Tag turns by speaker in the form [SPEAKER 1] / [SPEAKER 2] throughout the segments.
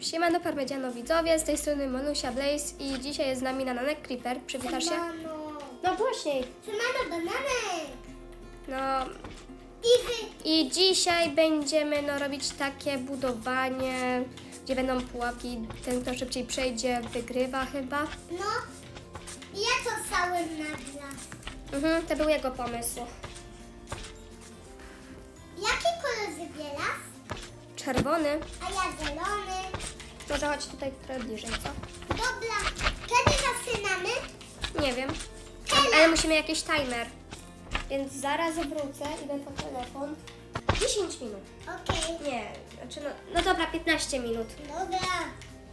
[SPEAKER 1] Siemano Parmedziano widzowie, z tej strony Monusia Blaze i dzisiaj jest z nami Nananek Creeper. Przywitasz się? No głośniej.
[SPEAKER 2] Siemano bananek.
[SPEAKER 1] No
[SPEAKER 2] I wy.
[SPEAKER 1] i dzisiaj będziemy no, robić takie budowanie, gdzie będą pułapki. Ten, kto szybciej przejdzie, wygrywa chyba.
[SPEAKER 2] No. I ja to stałem na.
[SPEAKER 1] Mhm, to był jego pomysł.
[SPEAKER 2] Jaki kolor wybierasz?
[SPEAKER 1] Czerwony.
[SPEAKER 2] A ja zielony.
[SPEAKER 1] Może chodź tutaj trochę bliżej, co?
[SPEAKER 2] Dobra. Kiedy zaczynamy?
[SPEAKER 1] Nie wiem. Ale musimy jakiś timer. Więc zaraz wrócę, idę po telefon. 10 minut.
[SPEAKER 2] Okej.
[SPEAKER 1] Nie, znaczy no, no dobra, 15 minut.
[SPEAKER 2] Dobra.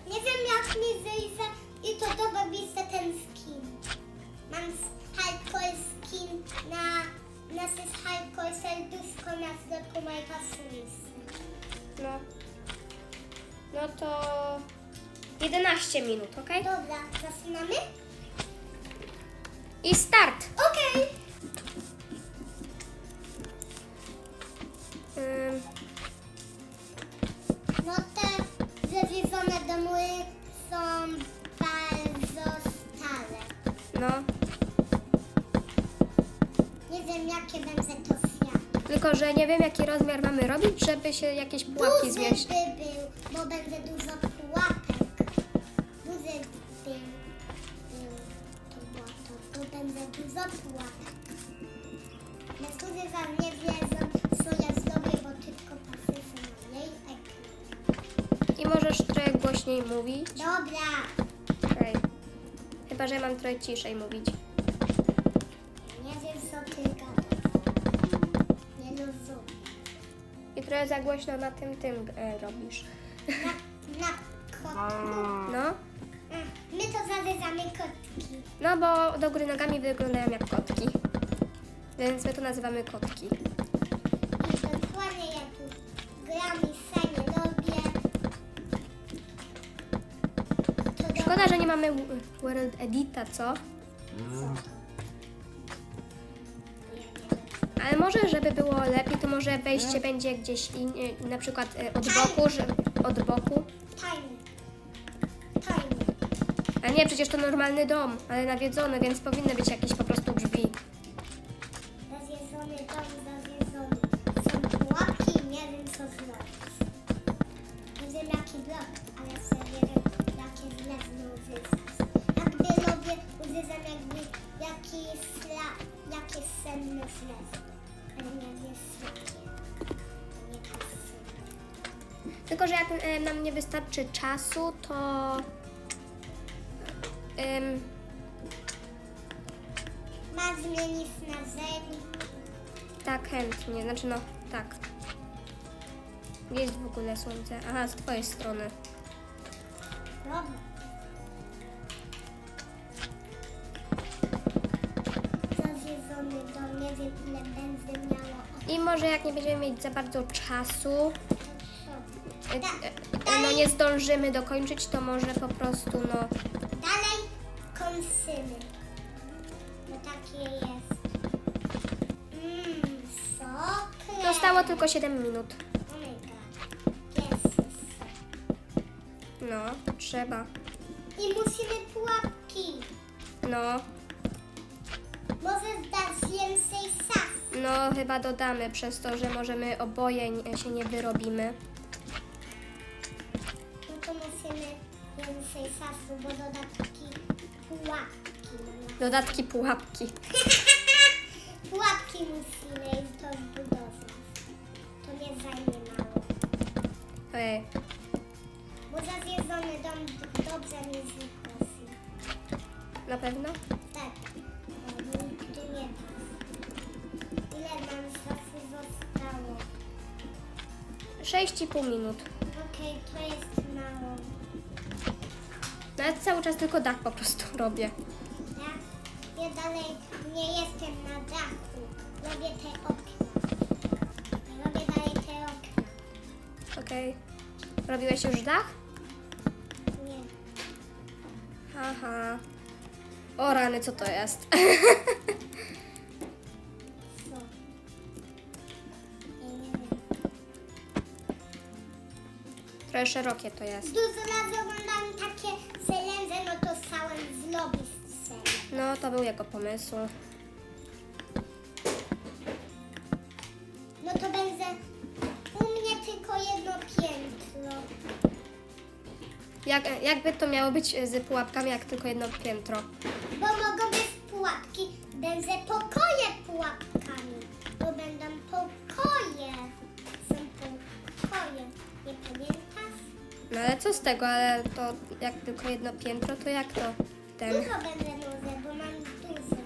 [SPEAKER 2] Nie wiem jak mi wyjdzie i to dobra chce ten skin. Mam s- hardcore skin na... Nas jest hardcore serduszko na środku mojego sulisy.
[SPEAKER 1] No. No to 11 minut, ok?
[SPEAKER 2] Dobra, zaczynamy?
[SPEAKER 1] I start!
[SPEAKER 2] Okej.
[SPEAKER 1] Ym,
[SPEAKER 2] No te zawiedzone domy są bardzo stare.
[SPEAKER 1] no,
[SPEAKER 2] Nie wiem jakie będzie to.
[SPEAKER 1] Tylko że nie wiem jaki rozmiar mamy robić, żeby się jakieś pułapki
[SPEAKER 2] Duży
[SPEAKER 1] zmieścić.
[SPEAKER 2] by był, bo będzie dużo pułapek. Duży by był to błoto, bo będzie dużo pułapek. Niektórzy wam nie wiedzą, co ja zrobię, bo tylko patrzę na jej ekran.
[SPEAKER 1] I możesz trochę głośniej mówić.
[SPEAKER 2] Dobra.
[SPEAKER 1] Okej. Chyba, że ja mam trochę ciszej mówić.
[SPEAKER 2] Nie wiem co ty.
[SPEAKER 1] I trochę za głośno na tym tym e, robisz.
[SPEAKER 2] Na, na kotku.
[SPEAKER 1] No,
[SPEAKER 2] A, My to zarezamy kotki.
[SPEAKER 1] no bo do góry nogami wyglądają jak kotki. Więc my to nazywamy kotki.
[SPEAKER 2] I dokładnie ja tu gram i sanie robię. To do...
[SPEAKER 1] Szkoda, że nie mamy World Edita, co? Ale może, żeby było lepiej, to może wejście będzie gdzieś in, na przykład y, od boku, że, od boku.
[SPEAKER 2] Tajny. Tajny.
[SPEAKER 1] A nie, przecież to normalny dom, ale nawiedzony, więc powinny być jakieś nam nie wystarczy czasu, to...
[SPEAKER 2] Ma zmienić na zeń.
[SPEAKER 1] tak, chętnie, znaczy no, tak. Gdzie jest w ogóle słońce? Aha, z twojej strony.
[SPEAKER 2] Dobra. Zawiedzony dom, nie wiem ile będzie miało
[SPEAKER 1] I może jak nie będziemy mieć za bardzo czasu, y, y, no nie zdążymy dokończyć, to może po prostu no...
[SPEAKER 2] Dalej kończymy. Bo takie jest. Mmm, sokle.
[SPEAKER 1] Zostało tylko 7 minut.
[SPEAKER 2] Oh my god. Jezus.
[SPEAKER 1] No, trzeba.
[SPEAKER 2] I musimy pułapki.
[SPEAKER 1] No,
[SPEAKER 2] Może dać więcej sas.
[SPEAKER 1] no chyba dodamy przez to, że możemy oboje się nie wyrobimy.
[SPEAKER 2] Sasu, bo dodatki pułapki.
[SPEAKER 1] Dodatki pułapki.
[SPEAKER 2] Pułapki musimy i to zbudować. To nie zajmie mało.
[SPEAKER 1] Ojej.
[SPEAKER 2] Bo zawiedzony dom dobrze mi znikosy.
[SPEAKER 1] Na pewno?
[SPEAKER 2] Tak. bo Nigdy nie da. Ile nam czasu zostało?
[SPEAKER 1] 6,5 minut.
[SPEAKER 2] Okej, to jest
[SPEAKER 1] ja cały czas tylko dach po prostu robię.
[SPEAKER 2] Ja, ja dalej nie jestem na dachu. Robię te okna. Robię dalej te okna.
[SPEAKER 1] Okej. Robiłeś już dach?
[SPEAKER 2] Nie.
[SPEAKER 1] Haha. O rany, co to jest?
[SPEAKER 2] Co? Ja nie wiem.
[SPEAKER 1] Trochę szerokie to jest.
[SPEAKER 2] Dużo razy No, to
[SPEAKER 1] był jego pomysł.
[SPEAKER 2] No to będzie u mnie tylko jedno piętro.
[SPEAKER 1] Jak, jakby to miało być z pułapkami, jak tylko jedno piętro.
[SPEAKER 2] Bo mogą być pułapki, będzie pokoje pułapkami. Bo będą pokoje. Są pokoje. Nie pamiętasz?
[SPEAKER 1] No ale co z tego, ale to jak tylko jedno piętro, to jak to ten...
[SPEAKER 2] Dużo będę może, bo mam dużo.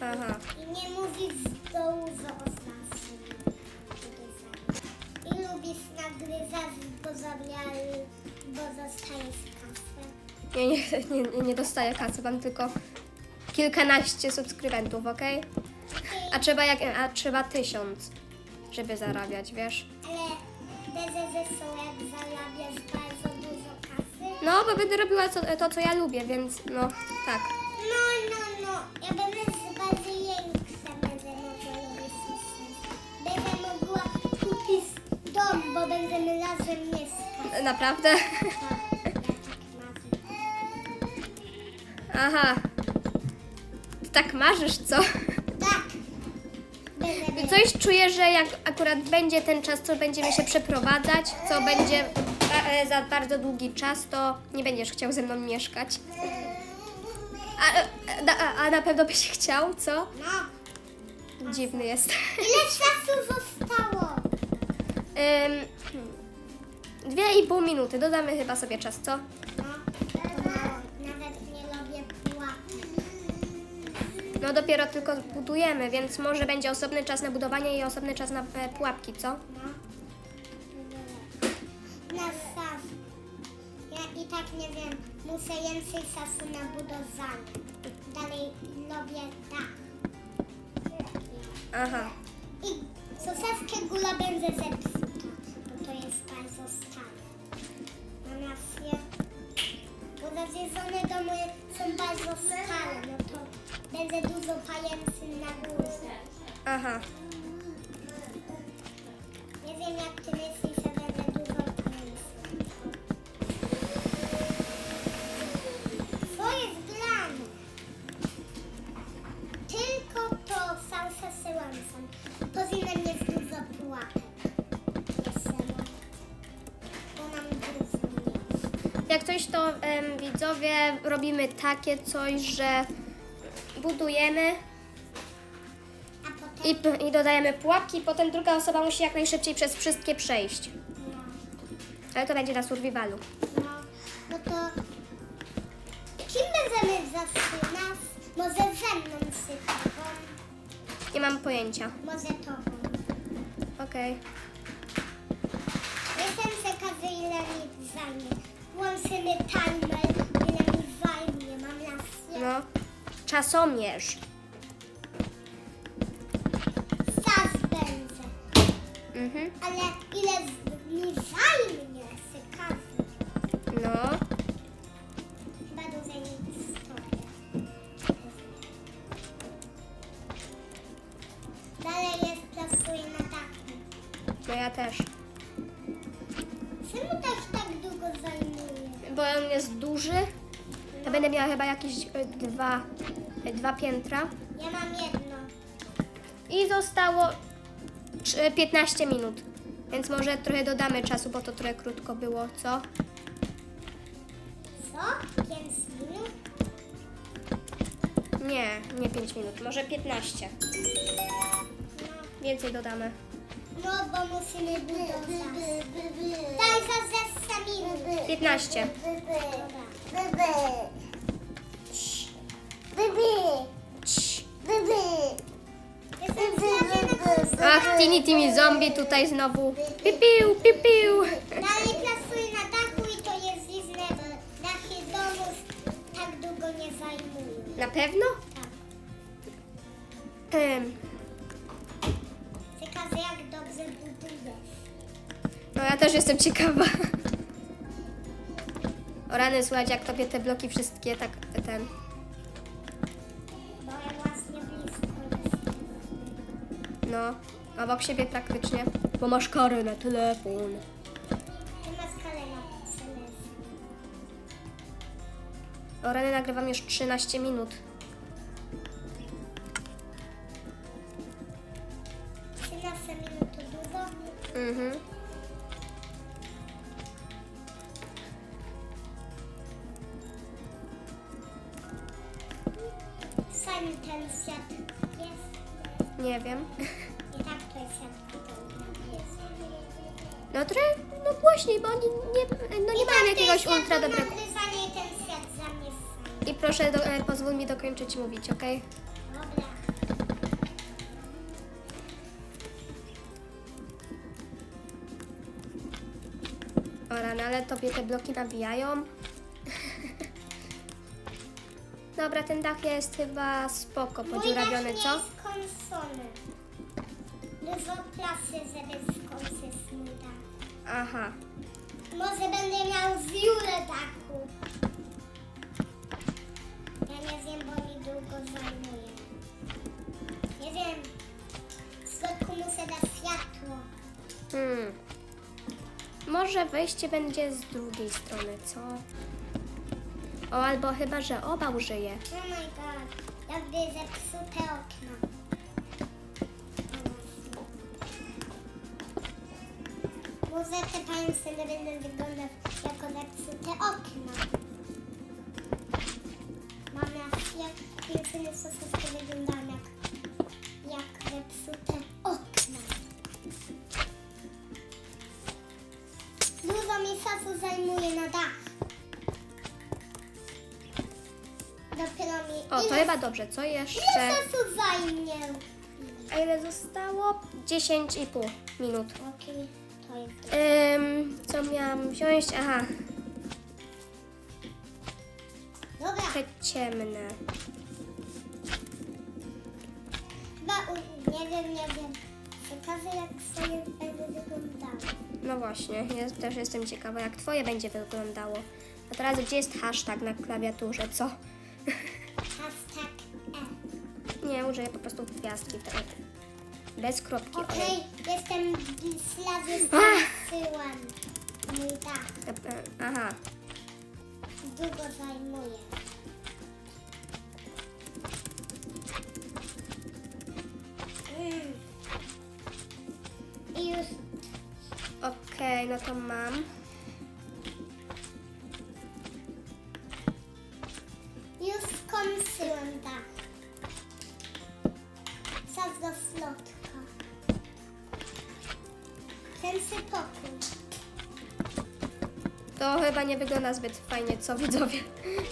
[SPEAKER 1] Aha.
[SPEAKER 2] I nie mówić dużo o starszym. I lubisz nagryzać, bo zabiały, bo zostajesz kasę.
[SPEAKER 1] Nie, nie, nie, nie- nie dostaję kasy, mam tylko kilkanaście subskrybentów, ok? A trzeba, jak, a trzeba tysiąc, żeby zarabiać, wiesz?
[SPEAKER 2] Ale że są jak zarabiasz bardzo.
[SPEAKER 1] No, bo będę robiła co, to, co ja lubię, więc no, tak.
[SPEAKER 2] No, no, no. Ja będę z bardziej większa, będę mogła robić. Będę mogła kupić dom, bo będziemy razem mieszkać.
[SPEAKER 1] Naprawdę?
[SPEAKER 2] Tak, ja tak marzę.
[SPEAKER 1] Aha. Ty tak marzysz, co?
[SPEAKER 2] Tak. Będę
[SPEAKER 1] Coś czuję, że jak akurat będzie ten czas, co będziemy się przeprowadzać, co będzie za bardzo długi czas, to nie będziesz chciał ze mną mieszkać. A, e, a, a na pewno byś chciał, co?
[SPEAKER 2] No.
[SPEAKER 1] Dziwny jest.
[SPEAKER 2] Ile czasu zostało?
[SPEAKER 1] Ym, dwie i pół minuty, dodamy chyba sobie czas, co?
[SPEAKER 2] No. Nawet nie lubię pułapki.
[SPEAKER 1] No dopiero tylko budujemy, więc może będzie osobny czas na budowanie i osobny czas na e, pułapki, co?
[SPEAKER 2] No. Nie wiem, muszę więcej czasu na budowanie. Dalej lubię tak.
[SPEAKER 1] Aha.
[SPEAKER 2] I sosewkę gula będzie zepsuta, bo to jest bardzo stare. Mam rację. Bo zawiedzone domy są bardzo stare, no to będzie dużo pajęcy na górze.
[SPEAKER 1] Aha.
[SPEAKER 2] Nie wiem jak ty myślisz, salsa syłamsam. Powinien mieć dużo pułapek. Bo dużo miejsc.
[SPEAKER 1] Jak coś, to em, widzowie robimy takie coś, że budujemy
[SPEAKER 2] A potem...
[SPEAKER 1] i, p- i dodajemy pułapki, potem druga osoba musi jak najszybciej przez wszystkie przejść. Ale to będzie na survivalu. Mam pojęcia.
[SPEAKER 2] Może tobą.
[SPEAKER 1] Okej.
[SPEAKER 2] Jestem ciekawy ile mi zajmie. Włączymy timer, ile mi zajmie. Mam rację.
[SPEAKER 1] No. Czasomierz.
[SPEAKER 2] Czas będzie.
[SPEAKER 1] Mhm.
[SPEAKER 2] Ale ile z- mi zajmie ciekawy.
[SPEAKER 1] No. Jakieś e, dwa, e, dwa piętra.
[SPEAKER 2] Ja mam jedno.
[SPEAKER 1] I zostało trz- 15 minut. Więc może trochę dodamy czasu, bo to trochę krótko było, co?
[SPEAKER 2] Co? 5 minut?
[SPEAKER 1] Nie, nie 5 minut, może 15.
[SPEAKER 2] No.
[SPEAKER 1] Więcej dodamy.
[SPEAKER 2] No, bo musimy budować. Daj za zesta minut.
[SPEAKER 1] 15.
[SPEAKER 2] Dobra.
[SPEAKER 1] Ach, Tini Timi Zombie tutaj znowu. Pipiu, pipiu.
[SPEAKER 2] Dalej pracuję na dachu i to jest dziwne, bo dachy domów tak długo nie zajmują.
[SPEAKER 1] Na pewno?
[SPEAKER 2] Tak.
[SPEAKER 1] Em,
[SPEAKER 2] Ciekawe jak dobrze budujesz.
[SPEAKER 1] No ja też jestem ciekawa. O rany, słuchajcie, jak tobie te bloki wszystkie tak ten... No, obok siebie praktycznie, bo masz karę na telefon. O rany nagrywam już 13 minut. Mhm. Dokończyć mówić, okej?
[SPEAKER 2] Dobra.
[SPEAKER 1] O rany, ale tobie te bloki nabijają. Dobra, ten dach jest chyba spoko,
[SPEAKER 2] Mój dach nie
[SPEAKER 1] co?
[SPEAKER 2] jest skończony. Dużo klasy, żeby skończyć mój dach.
[SPEAKER 1] Aha.
[SPEAKER 2] Może będę miał wiórę dachu. Ja nie wiem, bo długo zajmuje. Nie wiem. W środku muszę dać światło.
[SPEAKER 1] Hmm. Może wejście będzie z drugiej strony, co? O, albo chyba, że oba użyje.
[SPEAKER 2] Oh my god. Jakby zepsute okno. Może te nie będą wyglądać jako zepsute okna. Mam rację, piecyny sosowskie wyglądają jak, jak zepsute okna. Dużo mi czasu zajmuje na dach. Dopiero mi...
[SPEAKER 1] O, to
[SPEAKER 2] ile-
[SPEAKER 1] chyba dobrze. Co
[SPEAKER 2] Ile
[SPEAKER 1] jeszcze?
[SPEAKER 2] czasu zajmie?
[SPEAKER 1] A ile zostało? 10,5 minut.
[SPEAKER 2] Okej, to jest...
[SPEAKER 1] Ym, co miałam wziąć? Aha,
[SPEAKER 2] Dobra,
[SPEAKER 1] te ciemne.
[SPEAKER 2] Nie wiem, nie wiem. Pokażę jak swoje będzie wyglądało.
[SPEAKER 1] No właśnie, ja też jestem ciekawa, jak twoje będzie wyglądało. A teraz gdzie jest hashtag na klawiaturze, co?
[SPEAKER 2] Hashtag E.
[SPEAKER 1] Nie, użyję po prostu gwiazdki wtedy. Bez kropki.
[SPEAKER 2] Okej,
[SPEAKER 1] ojej.
[SPEAKER 2] jestem ślady
[SPEAKER 1] Ach!
[SPEAKER 2] syłam. Mój dach
[SPEAKER 1] E, e, Aha,
[SPEAKER 2] długo zajmuje. Już
[SPEAKER 1] okej, no to mam.
[SPEAKER 2] Już skończyłem dach. Czas do slotka. Ten pokój.
[SPEAKER 1] To chyba nie wygląda zbyt fajnie, co widzowie?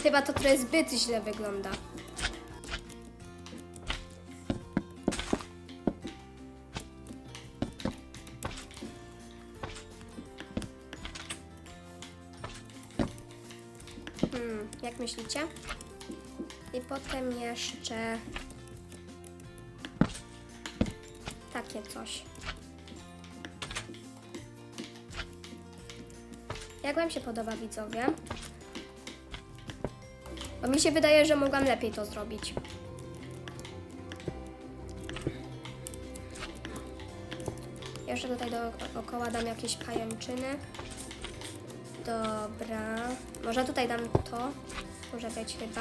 [SPEAKER 1] Chyba to trochę zbyt źle wygląda. Myślicie? I potem jeszcze takie coś. Jak Wam się podoba, widzowie? Bo mi się wydaje, że mogłam lepiej to zrobić. Jeszcze tutaj dookoła dam jakieś pajęczyny. Dobra. Może tutaj dam to. Może być chyba.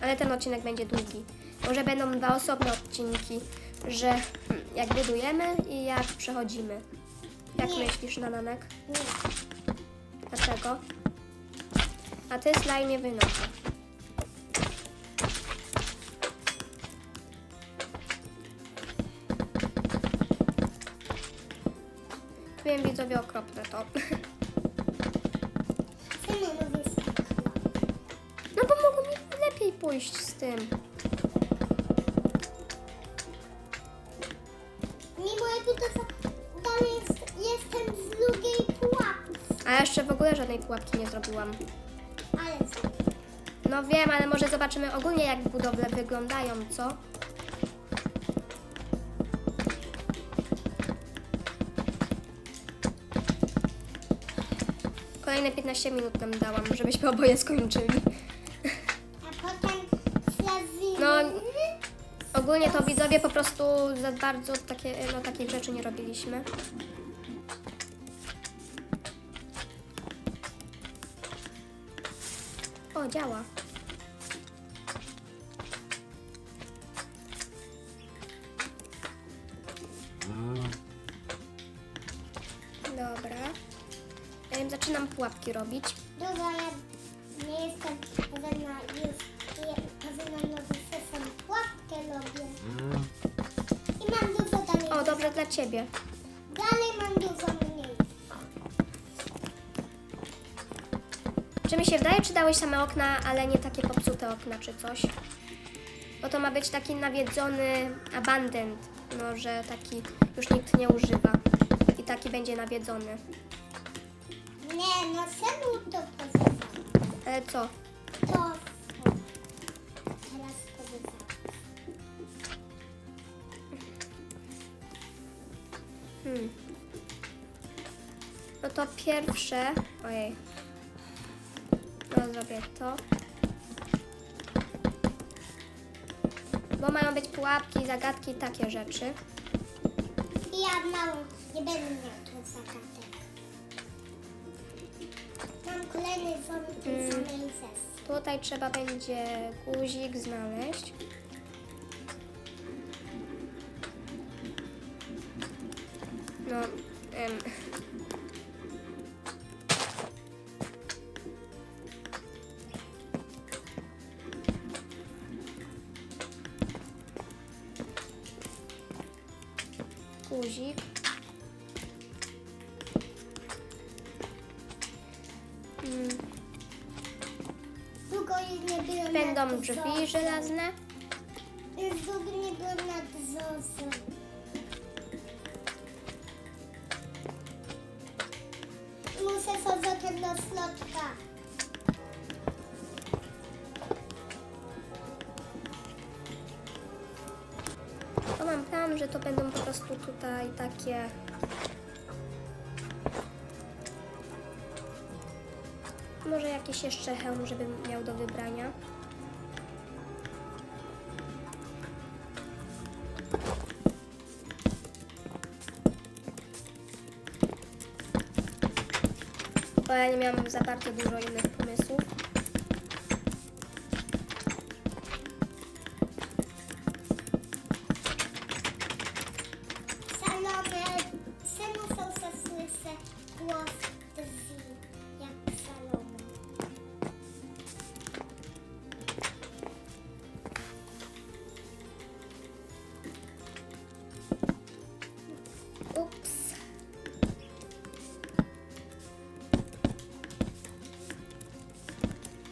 [SPEAKER 1] Ale ten odcinek będzie długi. Może będą dwa osobne odcinki, że hmm, jak budujemy i jak przechodzimy. Jak
[SPEAKER 2] Nie.
[SPEAKER 1] myślisz, Nananek?
[SPEAKER 2] Nie.
[SPEAKER 1] Dlaczego? A ty slajmie wynocha. Widzowie, okropne to. No bo mogło mi lepiej pójść z tym.
[SPEAKER 2] Mimo to za- dalej jest, jestem z drugiej pułapki.
[SPEAKER 1] A jeszcze w ogóle żadnej pułapki nie zrobiłam.
[SPEAKER 2] Ale co?
[SPEAKER 1] No wiem, ale może zobaczymy ogólnie jak budowle wyglądają, co? Kolejne 15 minut nam dałam, żebyśmy oboje skończyli.
[SPEAKER 2] A potem.
[SPEAKER 1] No, ogólnie to widzowie po prostu za bardzo takie, no, takich rzeczy nie robiliśmy. O, działa. Pułapki robić.
[SPEAKER 2] Dobra, ja nie jestem pewna już, je- pewna no, że sam pułapkę robię. I mam dużo dalej.
[SPEAKER 1] O, dobra dla ciebie.
[SPEAKER 2] Dalej mam dużo mniej.
[SPEAKER 1] Czy mi się wydaje, czy dałeś same okna, ale nie takie popsute okna, czy coś? Bo to ma być taki nawiedzony abandent, no, że taki już nikt nie używa. I taki będzie nawiedzony.
[SPEAKER 2] Nie, no semu to powiedziałam.
[SPEAKER 1] Ale co?
[SPEAKER 2] To teraz powiedziałam.
[SPEAKER 1] Hmm. No to pierwsze. Ojej. No zrobię to. Bo mają być pułapki, zagadki, takie rzeczy.
[SPEAKER 2] I ja mało, nie będę miał tu zagatek.
[SPEAKER 1] Mm.
[SPEAKER 2] samej sesji.
[SPEAKER 1] Tutaj trzeba będzie guzik znaleźć. Będą drzwi żelazne.
[SPEAKER 2] Już długo nie byłem wzorcem. Muszę sobie do środka.
[SPEAKER 1] To mam plan, że to będą po prostu tutaj takie. Może jakiś jeszcze hełm, żebym miał do wybrania. Bo ja nie miałam za bardzo dużo innych pomysłów.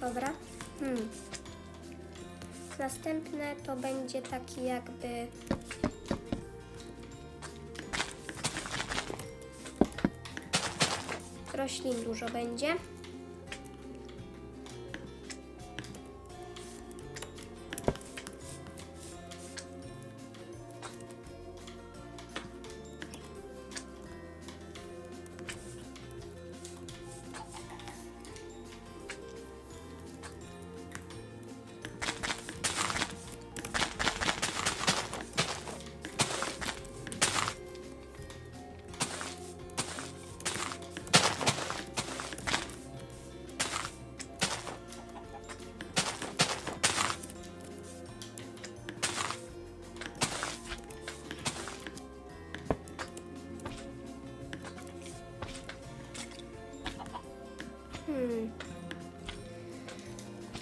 [SPEAKER 1] Dobra. Hmm. Następne to będzie taki jakby. Roślin dużo będzie.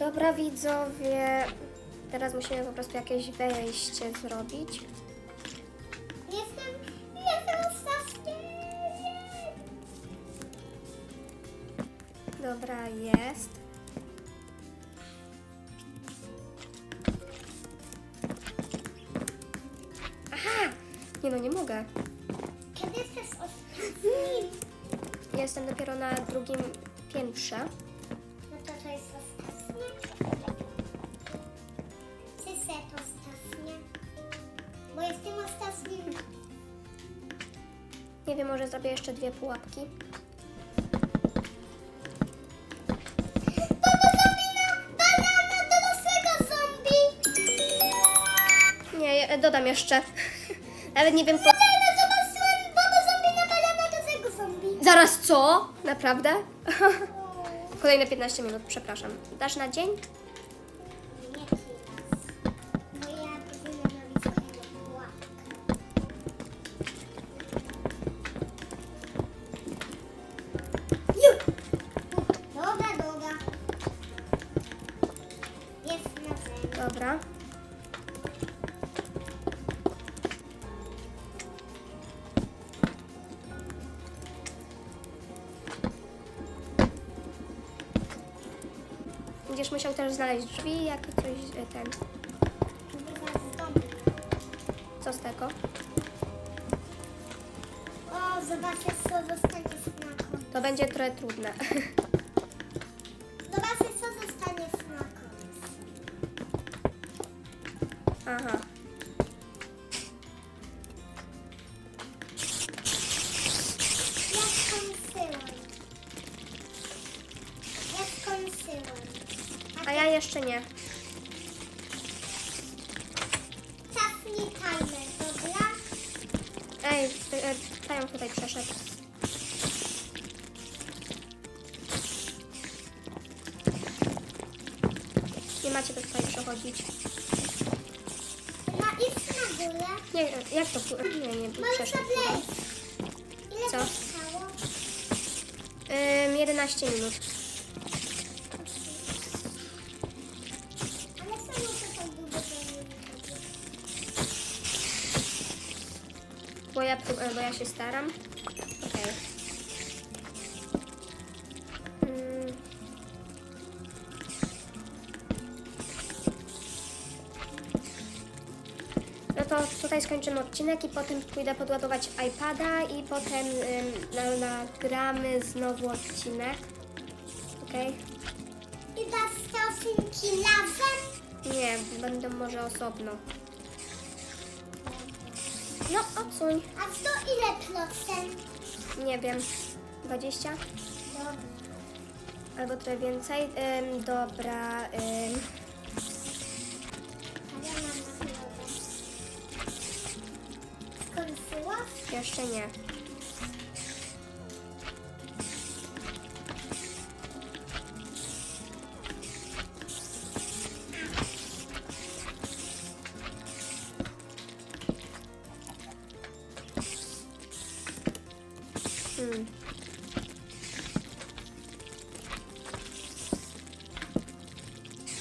[SPEAKER 1] Dobra widzowie, teraz musimy po prostu jakieś wejście zrobić.
[SPEAKER 2] Jestem, jestem ostatni.
[SPEAKER 1] Dobra, jest. Aha! Nie no, nie mogę.
[SPEAKER 2] Kiedy jesteś ostatni?
[SPEAKER 1] Jestem dopiero na drugim piętrze. Zrobię jeszcze dwie pułapki.
[SPEAKER 2] Banana dorosłego zombie.
[SPEAKER 1] Nie, dodam jeszcze. Nawet nie wiem po... Zaraz co? Naprawdę? Kolejne 15 minut, przepraszam. Dasz na dzień? Znaleźć drzwi, jak coś e, ten. Co z tego?
[SPEAKER 2] O, zobaczcie, co zostanie smaką.
[SPEAKER 1] To będzie trochę trudne.
[SPEAKER 2] Zobaczcie, co zostanie smaką.
[SPEAKER 1] Aha. Co? Ym, 11 minut. Bo ja, bo ja się staram. Tutaj skończymy odcinek i potem pójdę podładować iPada i potem ym, na, nagramy znowu odcinek. Okej?
[SPEAKER 2] I osinki razem?
[SPEAKER 1] Nie, będą może osobno. No, odsuń.
[SPEAKER 2] A to ile procent?
[SPEAKER 1] Nie wiem. 20?
[SPEAKER 2] Dobra.
[SPEAKER 1] Albo trochę więcej. Ym, dobra. Ym, jeszcze nie. Hmm.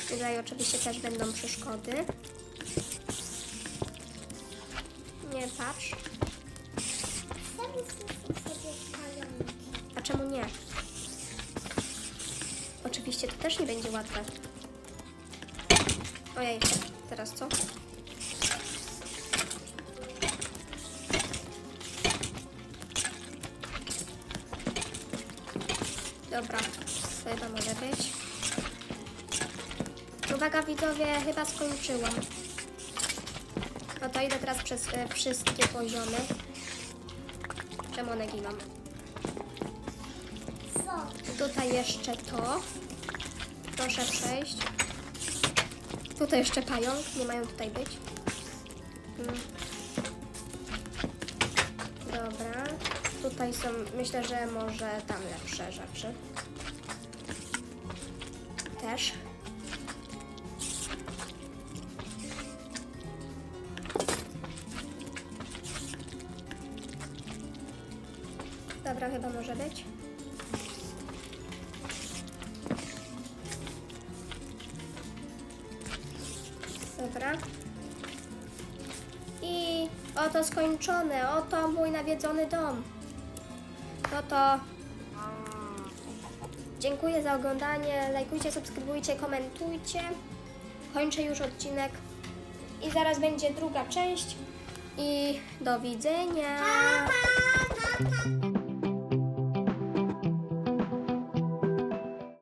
[SPEAKER 1] Tutaj oczywiście też będą przeszkody. Oczywiście to też nie będzie łatwe. Ojej, teraz co? Dobra, to chyba może być. Uwaga widzowie, chyba skończyłam. No to idę teraz przez e, wszystkie poziomy. Czemu one giną?
[SPEAKER 2] Co?
[SPEAKER 1] Tutaj jeszcze to. Proszę przejść. Tutaj jeszcze pająk. Nie mają tutaj być. Mm. Dobra. Tutaj są, myślę, że może tam lepsze rzeczy. Też. Dobra, chyba może być. Oto skończone. Oto mój nawiedzony dom. No to dziękuję za oglądanie. Lajkujcie, subskrybujcie, komentujcie. Kończę już odcinek. I zaraz będzie druga część. I do widzenia.